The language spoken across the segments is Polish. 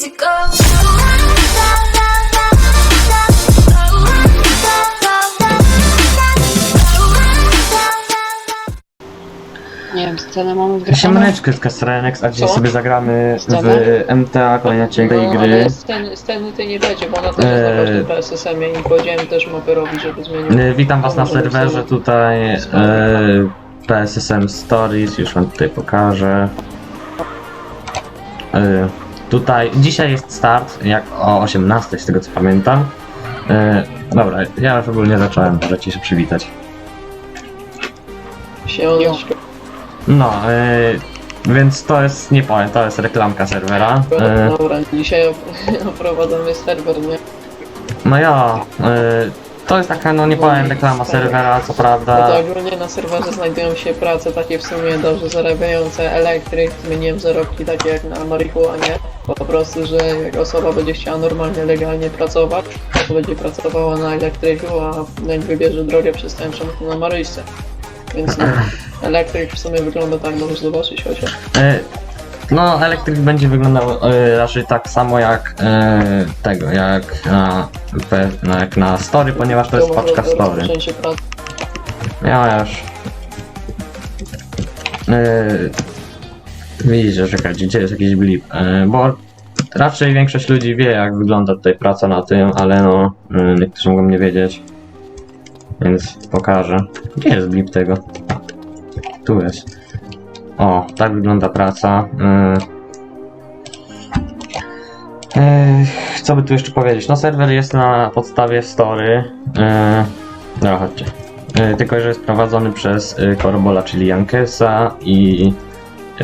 easy go. Nie wiem, scenę mamy wgraną. Siemaneczkę z a dzisiaj Co? sobie zagramy w? MTA, kolejny odcinek tej No, gry. ale sceny, sceny tej nie będzie, bo ona też jest na Eee. każdym PSSM-ie i powiedziałem też mapę robić, żeby zmienił. E, Witam was na serwerze tutaj e, PSSM Stories, już wam tutaj pokażę. E, tutaj, dzisiaj jest start, jak o 18 z tego co pamiętam. E, dobra, ja już ogólnie zacząłem, możecie się przywitać. Siemaneczko. No, e, więc to jest, nie powiem, to jest reklamka serwera. E, Dobra, dzisiaj op- oprowadzamy serwer, nie? no ja, to jest taka, no nie powiem, reklama serwera, co No prawda. to ogólnie na serwerze znajdują się prace takie w sumie dobrze zarabiające, elektryk, zmieniłem zarobki takie jak na marihuanie. Po prostu, że jak osoba będzie chciała normalnie, legalnie pracować, to będzie pracowała na elektryku, a jak wybierze drogę przestępczą, to na maryjce. Więc no, elektryk w sumie wygląda tak, możesz zobaczyć chociaż. No, elektryk będzie wyglądał e, raczej tak samo jak e, tego, jak na, pe- na, jak na story, ponieważ to jest paczka story. Ja już. E, widzicie, czekajcie, gdzie jest jakiś blip? Bo raczej większość ludzi wie, jak wygląda tutaj praca na tym, ale no, niektórzy mogą nie wiedzieć. Więc pokażę. Gdzie jest blip tego? Tu jest. O, tak wygląda praca. Yy, co by tu jeszcze powiedzieć? No serwer jest na podstawie story. No chodźcie. Tylko, że jest prowadzony przez yy, Korbola, czyli Jankesa i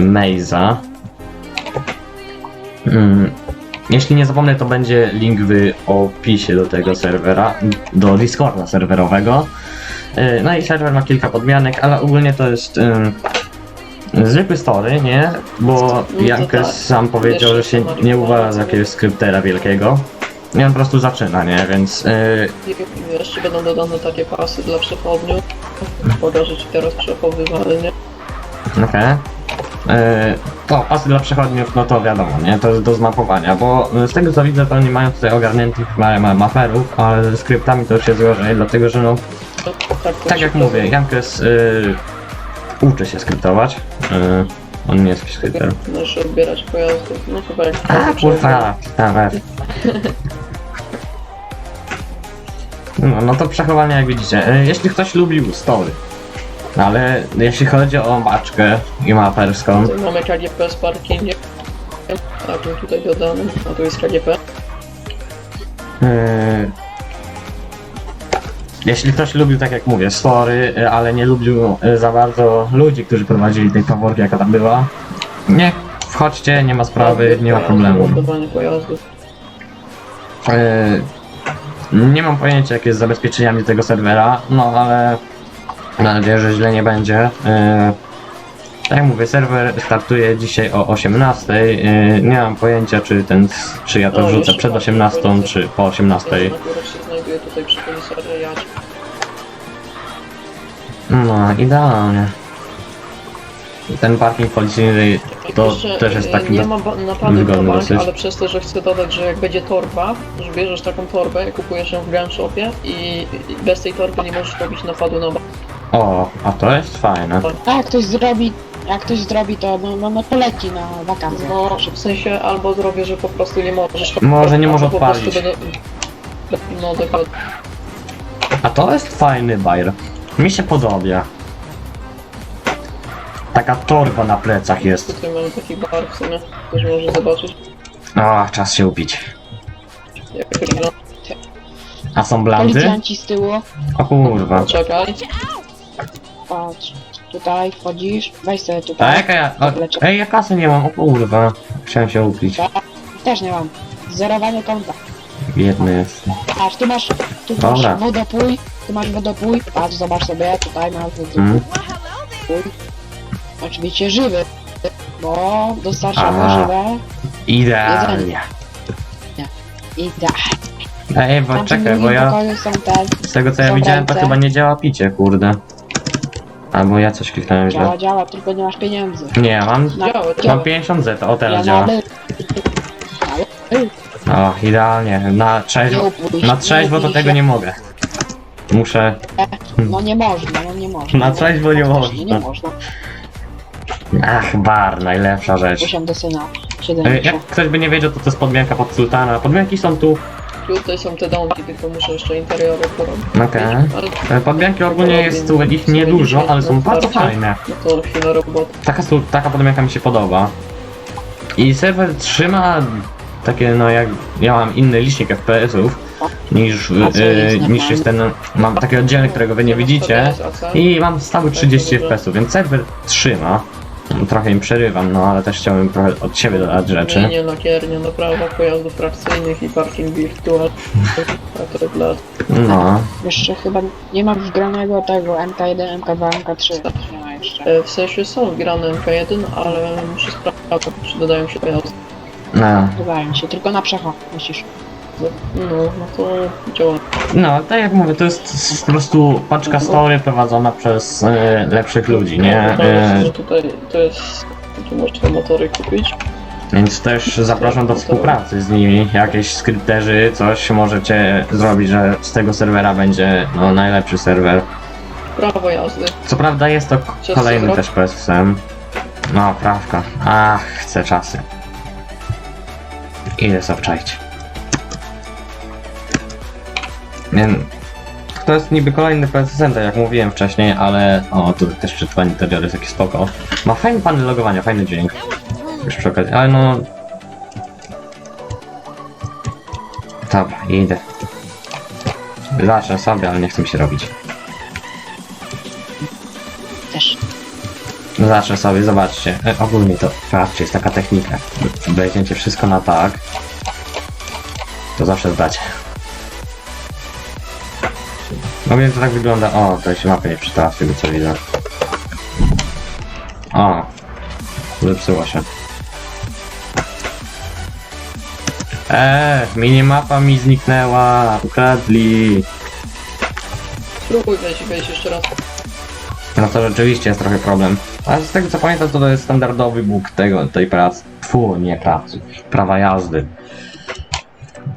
Meiza. Yy. Jeśli nie zapomnę, to będzie link w opisie do tego serwera, do Discorda serwerowego. No i serwer ma kilka podmianek, ale ogólnie to jest zwykły story, nie? Bo to Jankes tak. sam powiedział, że się nie uważa za jakiegoś skryptera wielkiego. I on po prostu zaczyna, nie? Więc yy, jeszcze będą dodane takie pasy dla przechodniów. Pokażę ci teraz przechowywanie. Okej. Yy, To pasy dla przechodniów, no to wiadomo, nie? To jest do zmapowania, bo z tego co widzę, to oni mają tutaj ogarniętych ma, ma, maperów, ale ze skryptami to już jest gorzej, dlatego że no, To, tak, tak jak mówię, Jankes yy, uczy się skryptować. Yy, on nie jest jakiś skrypter. Możesz odbierać pojazdów. No chyba jak A kurwa, nawet. No, no to przechowanie jak widzicie. E, Jeśli ktoś lubił story, ale jeśli chodzi o maczkę i maperską, Tutaj mamy KGP z parkingiem. A tu tutaj dodany. A tu jest KGP. Yy, Jeśli ktoś lubił, tak jak mówię, story, yy, ale nie lubił yy, za bardzo ludzi, którzy prowadzili tej faworki, jaka tam była, nie, wchodźcie, nie ma sprawy, nie ma problemu. Ładowanie pojazdów. Yy, Nie mam pojęcia, jakie jest z zabezpieczeniami tego serwera, no ale mam nadzieję, że źle nie będzie. Tak jak mówię, serwer startuje dzisiaj o 18. Yy, Nie mam pojęcia, czy ten, czy ja to O, wrzucę jeszcze przed tak, 18, policja. czy po 18. Ten akurat się znajduje tutaj przy komisariacie. No, idealnie. Ten parking policyjny to Jeszcze, też jest e, taki Nie do- ma ba- napadu wygodny na bank, dosyć. ale przez to, że chcę dodać, że jak będzie torba, że bierzesz taką torbę, kupujesz ją w Grand Shopie i i bez tej torby nie możesz robić napadu na bank. O, a to jest fajne. A jak ktoś zrobi, jak ktoś zrobi to, no, no, no poleci na wakacje. No, w sensie albo zrobię, że po prostu nie możesz. Może nie albo może po prostu odpalić. będę- No dokładnie. A to jest fajny bajer. Mi się podoba. Taka torba na plecach jest. Tutaj mamy taki bar w sumie, ktoś może zobaczyć O, czas się upić. jak wygląda. A są blandy? Policjanci z tyłu, O kurwa. Czekaj. patrz, tutaj wchodzisz, weź sobie A tutaj. jaka ja... O, ej, ja kasy nie mam, o kurwa. Chciałem się upić. Też nie mam. Zerowanie konta. Biedny jest. Patrz, tu masz, tu Dobra. masz wodopój, tu masz wodopój, patrz, zobacz sobie, tutaj masz wodopój. Mm. Oczywiście żywy, bo dostarczamy Aha. żywe Idealnie. i tak. Ej, bo Tam czekaj, bo ja... pokoju są te, Z tego co ja widziałem, to chyba nie działa picie, kurde. Albo ja coś kliknąłem źle. działa, działa, tylko nie masz pieniędzy. Nie, mam... Działa, Mam działa. 50 Z, o ja teraz na działa. Ale O, idealnie. Na trzeźwo, na trzeźwo to tego nie mogę. Muszę... No nie można, no nie można. Na trzeźwo nie Właśnie, Nie można. można. Ach, bar, najlepsza rzecz. Do syna. E, 7 Jak ktoś by nie wiedział, to to jest podmianka pod sultana. Podmianki są tu. Tutaj są te domki, tylko muszę jeszcze interiory porobić. Okej. Ale E, Podmianki ogólnie jest tu ich niedużo, ale są bardzo fajne. no to chwila roboty. Taka, taka podmianka mi się podoba. I serwer trzyma takie, no jak ja mam inny licznik FPS-ów niż, na niż jest ten, mam taki oddzielny, którego wy nie widzicie. I mam stały 30 FPS-ów, więc serwer trzyma. Trochę im przerywam, no ale też chciałbym trochę od siebie dodać rzeczy. Linie lakiernia, naprawa pojazdów frakcyjnych i parking wirtualny. A to dla... No, Jeszcze chyba nie ma wgranego tego MK1, MK2, MK3. Nie ma jeszcze. E, W sensie są wgrane MK1, ale muszę sprawdzić, czy dodają się pojazdy. No. Wydaje mi się, tylko na przecho musisz. No, no to działa. No, tak jak mówię, to jest po prostu paczka story prowadzona przez e, lepszych ludzi, nie? Wydaje się, E, że tutaj to jest... Tu można motory kupić. Więc też zapraszam do współpracy z nimi. Jakieś skrypterzy, coś możecie zrobić, że z tego serwera będzie no, najlepszy serwer. Prawo jazdy. Co prawda jest to k- Czas kolejny też PSM. No, prawka. Ach, chcę czasy. Idę. Nie, To jest niby kolejny tak jak mówiłem wcześniej, ale... O, tu też czytwanie interioru jest jakiś spoko. Ma fajny panel logowania, fajny dźwięk. Już przy okazji, ale no... Dobra, idę. Zacznę sobie, ale nie chcę mi się robić. Zacznę sobie, zobaczcie. E, ogólnie to, patrzcie, jest taka technika. Weźmiecie wszystko na tak. To zawsze zdacie. No więc to tak wygląda. O, to się mapy nie przeczytała z tego co widzę. O, zepsuło się. Eee, minimapa mi zniknęła. Ukradli. Spróbuj wejść, wejść jeszcze raz. No to rzeczywiście jest trochę problem. Ale z tego co pamiętam, to to jest standardowy bóg tego, tej pracy. Fu, nie pracy. Prawa jazdy.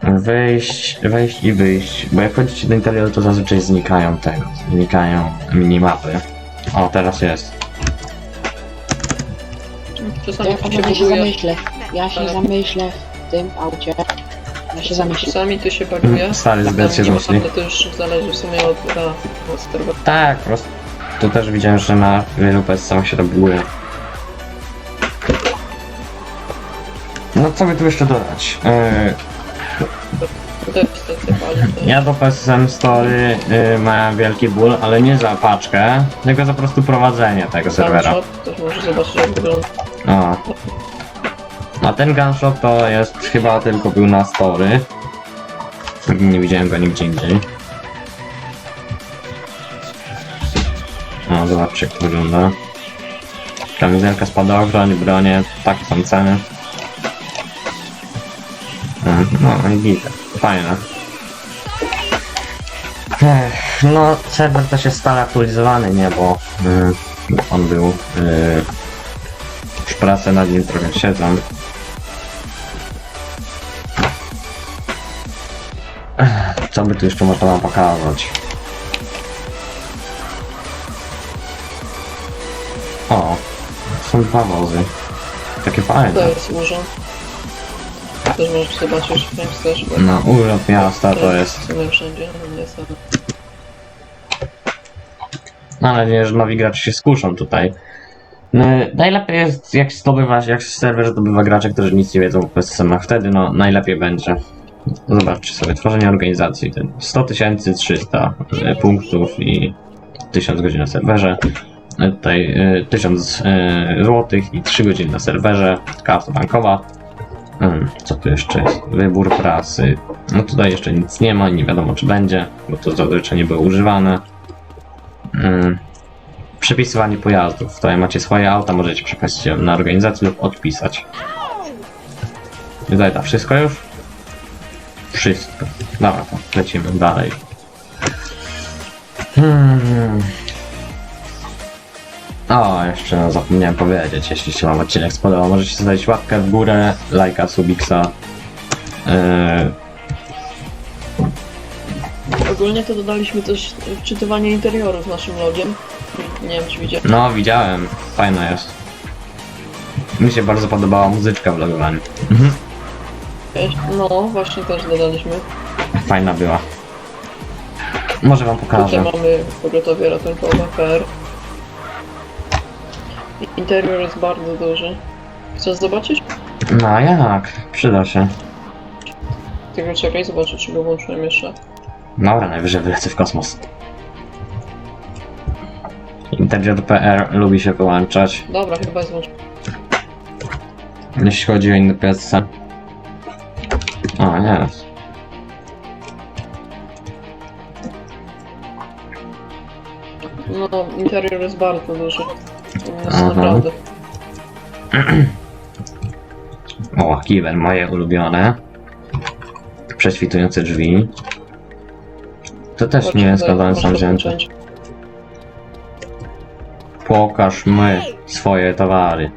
Wejść, wejść i wyjść. Bo jak wchodzicie do interioru, to zazwyczaj znikają tego. Znikają minimapy. O, teraz jest. Czasami Ja, się zamyślę. Ja się Tak. zamyślę w tym aucie. Ja się zamyślę. Czasami to się baguje. Stary a zbyt się. To już zależy w sumie od od. Tak, po prostu. Tu też widziałem, że na wielu PS-ach się to buguje. No co by tu jeszcze dodać? Yy, To to- Ja do PSM Story y, miałem wielki ból, ale nie za paczkę, tylko za po prostu prowadzenie tego serwera. Gunshot, też możesz zobaczyć jak wygląda. O. A ten gunshot to jest chyba tylko był na story. Nie widziałem go nigdzie indziej. O, zobaczcie jak to wygląda. Kamizelka spadochron, bronie, takie są ceny. Mm, No i widzę, fajne. Ech, no, serwer też jest stale aktualizowany, nie, bo y, on był y, już pracę nad nim trochę siedzą. Co by tu jeszcze można wam pokazać? Dwa wozy. Takie fajne. To jest urząd. Też możesz zobaczyć jak chcesz. bo- No, urząd miasta to jest... W sumie wszędzie, no niestety. Mam nadzieję, że nowi gracze się skuszą tutaj. No, najlepiej jest, jak zdobywa, jak serwer zdobywa gracze, którzy nic nie wiedzą o PSM-ach. Wtedy no, najlepiej będzie. Zobaczcie sobie, tworzenie organizacji. Ten 100 300 e, punktów i 1000 godzin na serwerze. E, Tutaj e, 1000 e, złotych i 3 godziny na serwerze. Karta bankowa. Mm, Co tu jeszcze jest? Wybór prasy. No tutaj jeszcze nic nie ma, nie wiadomo czy będzie, bo to zazwyczaj nie było używane. Mm. Przepisywanie pojazdów. Tutaj macie swoje auta, możecie przepisać je na organizację lub odpisać. Tutaj to wszystko już? Wszystko. Dobra, to lecimy dalej. Hmm. O, jeszcze zapomniałem powiedzieć, jeśli się wam odcinek spodobał, możecie zostawić łapkę w górę, lajka, subiksa. E, Ogólnie to dodaliśmy też wczytywanie interioru w naszym logiem. Nie wiem, czy widzicie. no, widziałem. Fajna jest. Mi się bardzo podobała muzyczka w logowaniu. Mhm. No, właśnie też dodaliśmy. Fajna była. Może wam Tutaj pokażę. mamy pogotowie ratunkowe PR. Interior jest bardzo duży. Chcesz zobaczyć? No a jak? Przyda się. Tylko czekaj, zobaczę, czy go włączyłem jeszcze. Dobra, najwyżej wylecę w kosmos. Interior PR lubi się wyłączać, Dobra, chyba jest włączony. jeśli chodzi o inne PC. O, nie. No, interior jest bardzo duży. Jest Aha. naprawdę. O, kibel, moje ulubione. Prześwitujące drzwi. To też nie jest składane sam wzięte. Pokaż my swoje towary.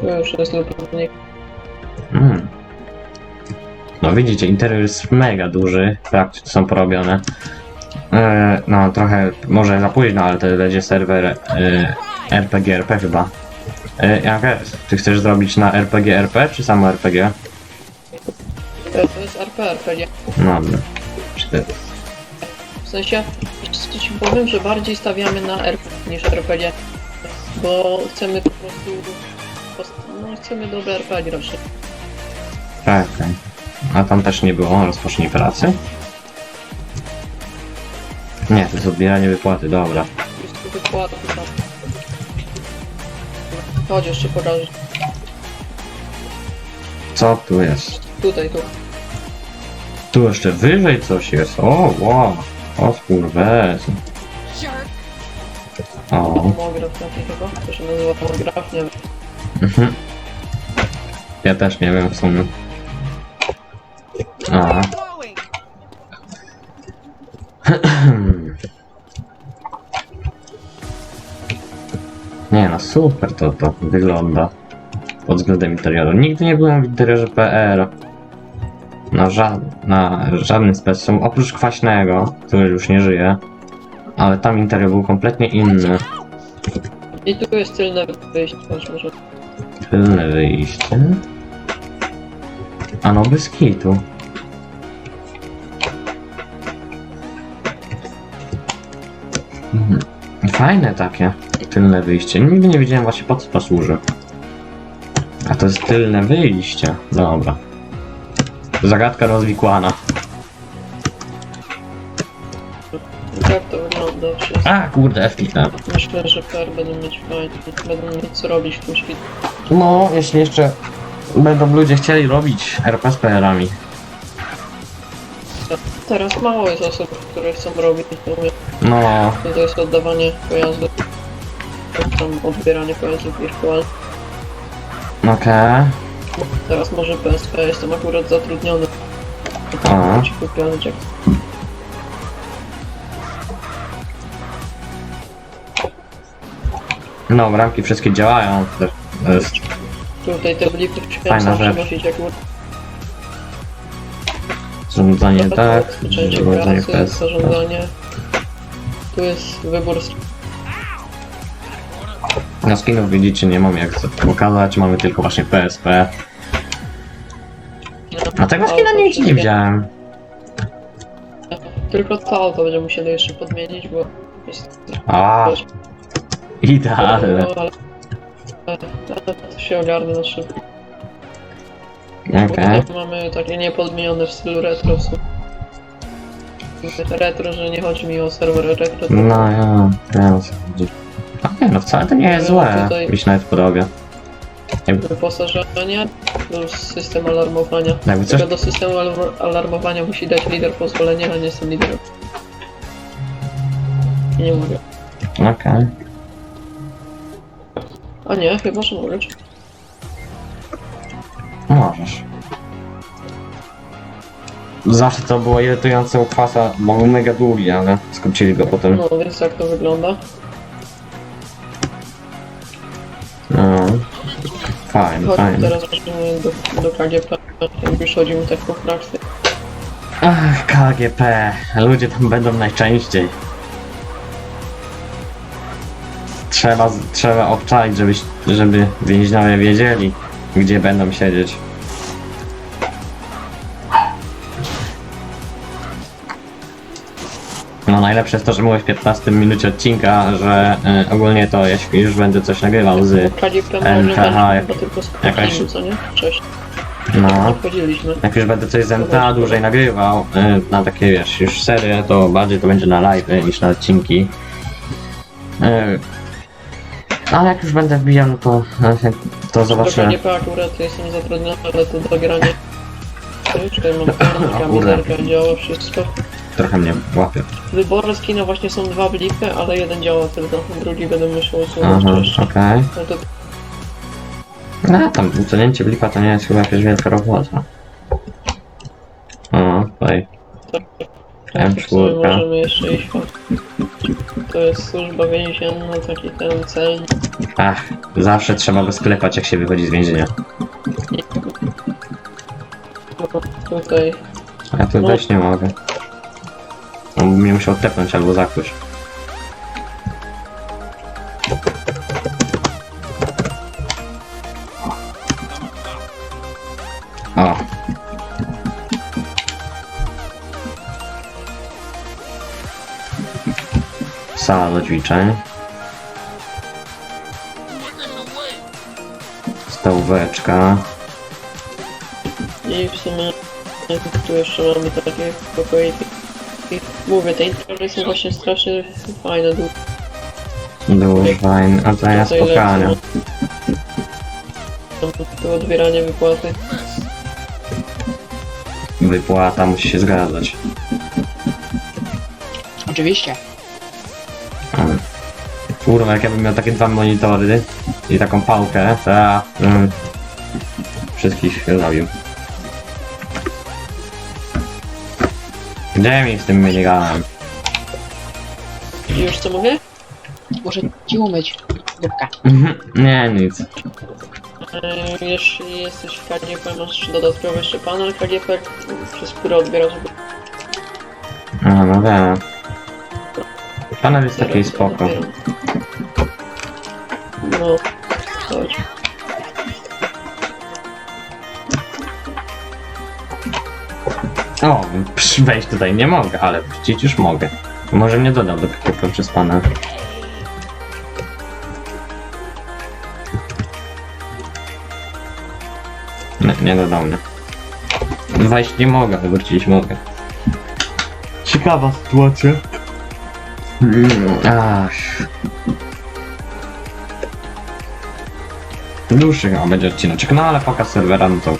Tu już jest lupownik. Mm. No widzicie, interior jest mega duży, praktycznie są porobione. E, no trochę, może za późno, ale to będzie serwer e, RPG RP chyba. E? Ty chcesz zrobić na RPG RP, czy samo RPG? E, To jest RP, RPG. No dobra. Czy ty... W sensie, jeszcze ci powiem, że bardziej stawiamy na RP niż RPG. Bo chcemy po prostu... No, chcemy dobre RPG raczej. Czekaj. A tam też nie było, rozpocznij pracę? Nie, to jest odbieranie wypłaty, dobra. Jest tu wykłady tam. Chodź, jeszcze pokażę. Co tu jest? Tutaj, tu. Tu jeszcze wyżej coś jest. O, wow. O, skurwes. O. Homograf taki chyba. To się nazywa homograf, nie wiem. Mhm. Ja też nie wiem w sumie. A. super to to wygląda. Pod względem interioru. Nigdy nie byłem w interiorze PR. Na, ża na żadnym specjum, oprócz kwaśnego, który już nie żyje. Ale tam interior był kompletnie inny. I tu jest tylne wyjście, może. Tylne wyjście. A no bez kitu. Mhm. Fajne takie tylne wyjście. Nigdy nie wiedziałem właśnie po co to służy. A to jest tylne wyjście. Dobra. Zagadka rozwikłana. Tak to wygląda wszystko. A kurde, F kliknąłem. Myślę, że PR będą mieć fajnie, będą mieć co robić w tym świecie. No, jeśli jeszcze będą ludzie chcieli robić RP z PR-ami. Teraz mało jest osób, które chcą robić to. No, To jest oddawanie pojazdów. Tam odbieranie pojazdów wirtualnych. okej. Teraz może PSP, jestem akurat zatrudniony. A. Ci kupiony jack. No, bramki wszystkie działają. To jest Tutaj te blipy Fajna chciałem sam rzecz. przenosić akurat. zarządzanie tak, zarządzanie pracy, PS. zarządzanie. Tu jest wybór Na skinów widzicie, nie mam jak pokazać, mamy tylko właśnie PSP. A tego skina nigdzie nie widziałem. Tylko to auto będziemy musieli jeszcze podmienić, bo jest... A, idealne. No, ale... ale To się ogarnę na szybko. Okej. Tutaj mamy takie niepodmienione w stylu retro. w sumie. Retro, że nie chodzi mi o serwer retro. No ja, wiem o co chodzi. Okej, no wcale to nie jest złe, Tutaj- mi się nawet podoba. Wyposażenie plus system alarmowania. Jakby coś... Tylko do systemu alarm- alarmowania musi dać lider pozwolenie, a nie jestem liderem. I Nie mogę. Okej. A nie, chyba, że mogę. Możesz. Zawsze to było irytujące u kwasa, bo był mega długi, ale skrócili go potem. No, więc jak to wygląda? Fajne, Chodź fajne. teraz weźmiemy do, do KGP, jak już chodzimy tak po praktyce. Ach, KGP. Ludzie tam będą najczęściej. Trzeba, trzeba obczaić, żeby, żeby więźniowie wiedzieli, gdzie będą siedzieć. No najlepsze jest to, że mówię w 15 minucie odcinka, że y, ogólnie to jeśli już będę coś nagrywał z... NKH, może jak- tylko jakaś- co nie? Cześć, No, jak już będę coś z MTA dłużej nagrywał, y, na takie wiesz, już serię, to bardziej to będzie na live niż na odcinki. Y, ale jak już będę wbijał, no to, to Do zobaczę. KGP akurat jestem zatrudniony, ale to do grania. Czekaj, mam kamerkę, działa wszystko. Trochę mnie łapie. Wybory z kina właśnie są dwa blipy, ale jeden działa tylko, drugi będę musiał usunąć Aha, jeszcze. okej. No to No tam usunięcie blipa to nie jest chyba jakaś wielka robota. O, tutaj. tak w sumie M4. możemy jeszcze iść. To jest służba więzienna, taki ten cel. Ach, zawsze trzeba go sklepać jak się wychodzi z więzienia. Tutaj A ja tu No. wejść nie mogę. On by mnie musiał tepnąć albo zakłuć. Sala do ćwiczeń. Stołóweczka. i w sumie tu jeszcze mamy takie pokoiki. Mówię, te introry są właśnie strasznie fajne. du- Dużo fajne. A to spotkania. lecą. Tu odbieranie wypłaty. Wypłata musi się zgadzać. Oczywiście. Ale- Kurwa, jak ja bym miał takie dwa monitory i taką pałkę, to ja mm, wszystkich zabił. Gdzie mi z tym miniganem? Już co mówię? Muszę ci umyć. Dupka. Mhm, Nie, nic. E, Jeśli jesteś w KGP, masz dodatkowy jeszcze panel KGP, przez który odbierasz A, no wiem. Panel jest taki spoko. No, chodź. O, psz, wejść tutaj nie mogę, ale wrócić już mogę. Może mnie dodał do PKP przez panel. Nie, nie dodał mnie. Wejść nie mogę, wrócić mogę. Ciekawa sytuacja. Mm, Ach. Dłuższy chyba będzie odcineczek, no ale pokaz serwera, no to...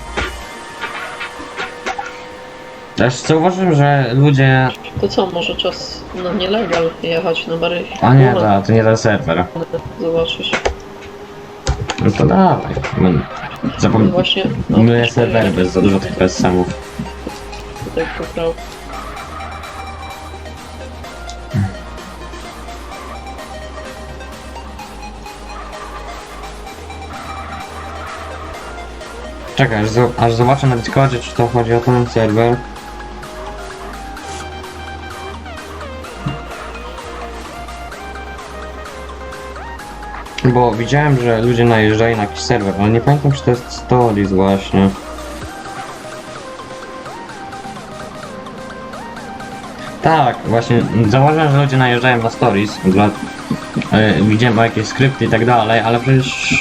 Też zauważyłem, że ludzie... To co, może czas na nielegal jechać na bary? A nie, to, to nie ten serwer. Zobaczyć. No to dawaj. No Zapom... właśnie. no, Myję serwery bez za dużo tych PSM-ów. Tutaj popraw. Czekaj, aż, zo- aż zobaczę na Discordzie, czy to chodzi o ten serwer. Bo widziałem, że ludzie najeżdżają na jakiś serwer, ale nie pamiętam, czy to jest Stories właśnie. Tak, właśnie zauważyłem, że ludzie najeżdżają na Stories. Dla, e, widziałem o jakieś skrypty i tak dalej, ale przecież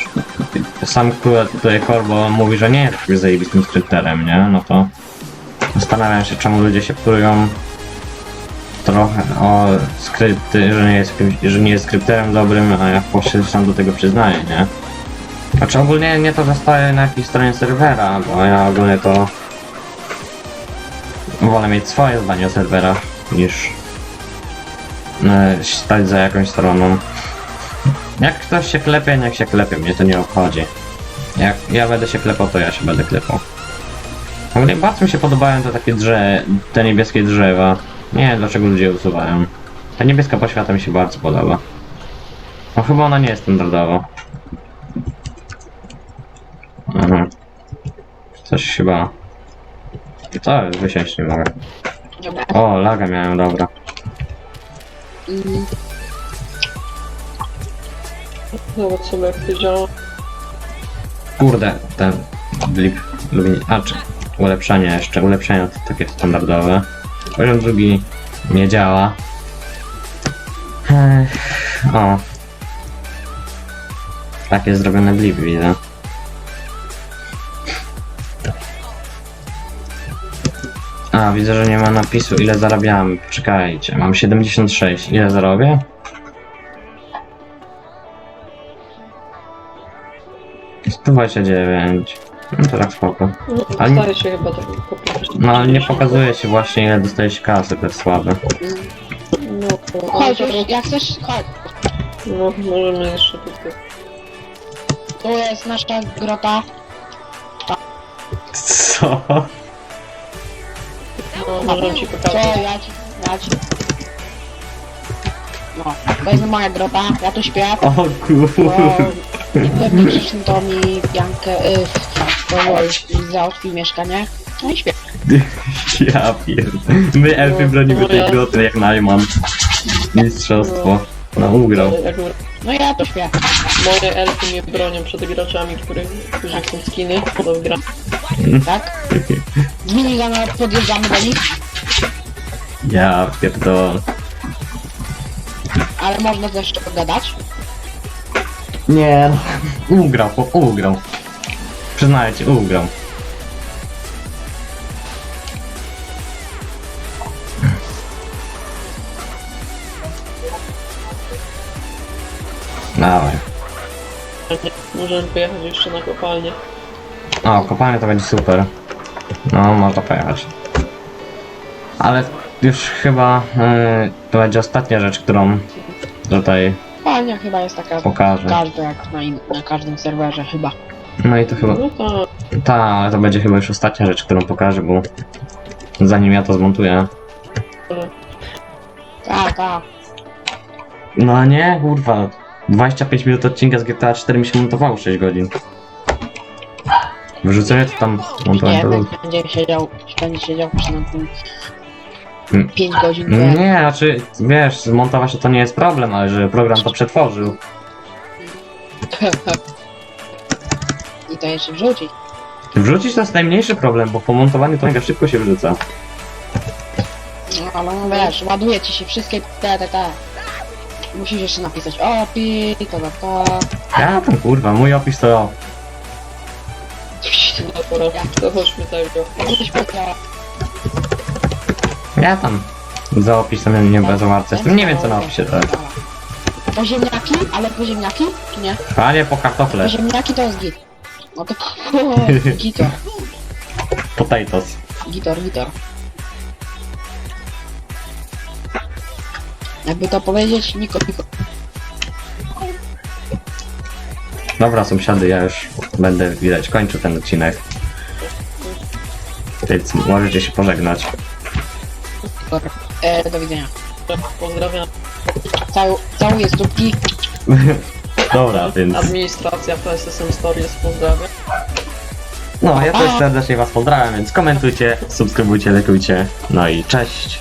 sam tutaj Korbo mówi, że nie jest zajebistym skrypterem, nie? No to zastanawiam się, czemu ludzie się prują trochę o skrypty, że nie jest, że nie jest skrypterem dobrym, a ja się sam do tego przyznaję, nie? Znaczy ogólnie nie to zostaje na jakiejś stronie serwera, bo ja ogólnie to wolę mieć swoje zdanie o serwerach niż e, stać za jakąś stroną. Jak ktoś się klepie, niech się klepie, mnie to nie obchodzi. Jak ja będę się klepał, to ja się będę klepał. Ogólnie bardzo mi się podobają te takie drze... te niebieskie drzewa. Nie dlaczego ludzie je usuwają. Ta niebieska poświata mi się bardzo podoba. No chyba ona nie jest standardowa. Coś chyba... Co? Wysiąść nie mogę. Dobra. O, laga miałem, dobra. Mm, Zobacz sobie jak to działa. Kurde, ten blip lubi... A, czy ulepszenia jeszcze, ulepszenia to takie standardowe. Poziom drugi nie działa. Ech, o. Tak jest zrobione blip, widzę. A, widzę, że nie ma napisu ile zarabiałem. Czekajcie, mam 76. Ile zarobię? Dwadzieścia dziewięć. No to tak spoko. No, Ale nie- Stary się chyba tak kupić. No ale nie pokazuje się właśnie ile dostajesz kasy, to jest słabe. No, to- Chodź, już, jak chcesz, chodź. No, możemy jeszcze tutaj. Tu jest nasza grota. Co? No, możemy ci Co, pokazać. ja ci, ja ci. No, to jest moja grota, ja tu śpię. O Bo kur... pewnie grzeczny to mi Jankę, y, to załatwił mieszkanie. No i śpię. Ja pierd... My elfy bronimy tej groty jak Najman. Mistrzostwo. No ugrał. Jak No ja tu śpię. moje elfy mnie bronią przed graczami, którzy, którzy chcą skiny do gra. Tak? Z minigana podjeżdżamy do nich, Ja pierdolę. ale można też jeszcze pogadać. Nie no. Ugrał, po, ugrał. Przyznaję ci, ugrał. Dawaj. Możemy pojechać jeszcze na kopalnię. O, kopalnia to będzie super. No, można pojechać. Ale już chyba yy, to będzie ostatnia rzecz, którą tutaj Pania chyba jest taka pokażę. każda jak na, in, na każdym serwerze chyba. No i to chyba. No to Ta, ale to będzie chyba już ostatnia rzecz, którą pokażę, bo zanim ja to zmontuję. Tak, tak. No nie, kurwa. 25 minut odcinka z GTA 4 mi się montowało 6 godzin. Wyrzucenie to tam montowanie Nie, to luz. będzie siedział, będzie siedział na tym Mm. 5 godzin. to ja- Nie, znaczy, wiesz, zmontować to nie jest problem, ale że program to przetworzył. I to jeszcze wrzucić. Wrzucić to jest najmniejszy problem, bo po montowaniu to mega szybko się wrzuca. No, ale no wiesz, ładuje ci się wszystkie te, te, te. Musisz jeszcze napisać opi, to, to, to. Ja tam kurwa, mój opis to. dobra, to chodźmy tego. Jakbyś Ja tam. Za opisem nie bez marce. Jestem nie wiem co na opisie to jest. Poziemniaki, ale poziemniaki, czy nie? Panie po kartofle. Poziemniaki to jest git. No to gitor, Potatoes. gitor, gitor. Jakby to powiedzieć, Niko, Niko. Dobra sąsiady, ja już będę widać kończył ten odcinek. Więc możecie się pożegnać. E, do widzenia. Pozdrawiam. Cały, całuję stópki. Dobra, więc. Administracja PSSM Stories pozdrawia. No, ja też serdecznie was pozdrawiam, więc komentujcie, subskrybujcie, lekujcie. No i cześć.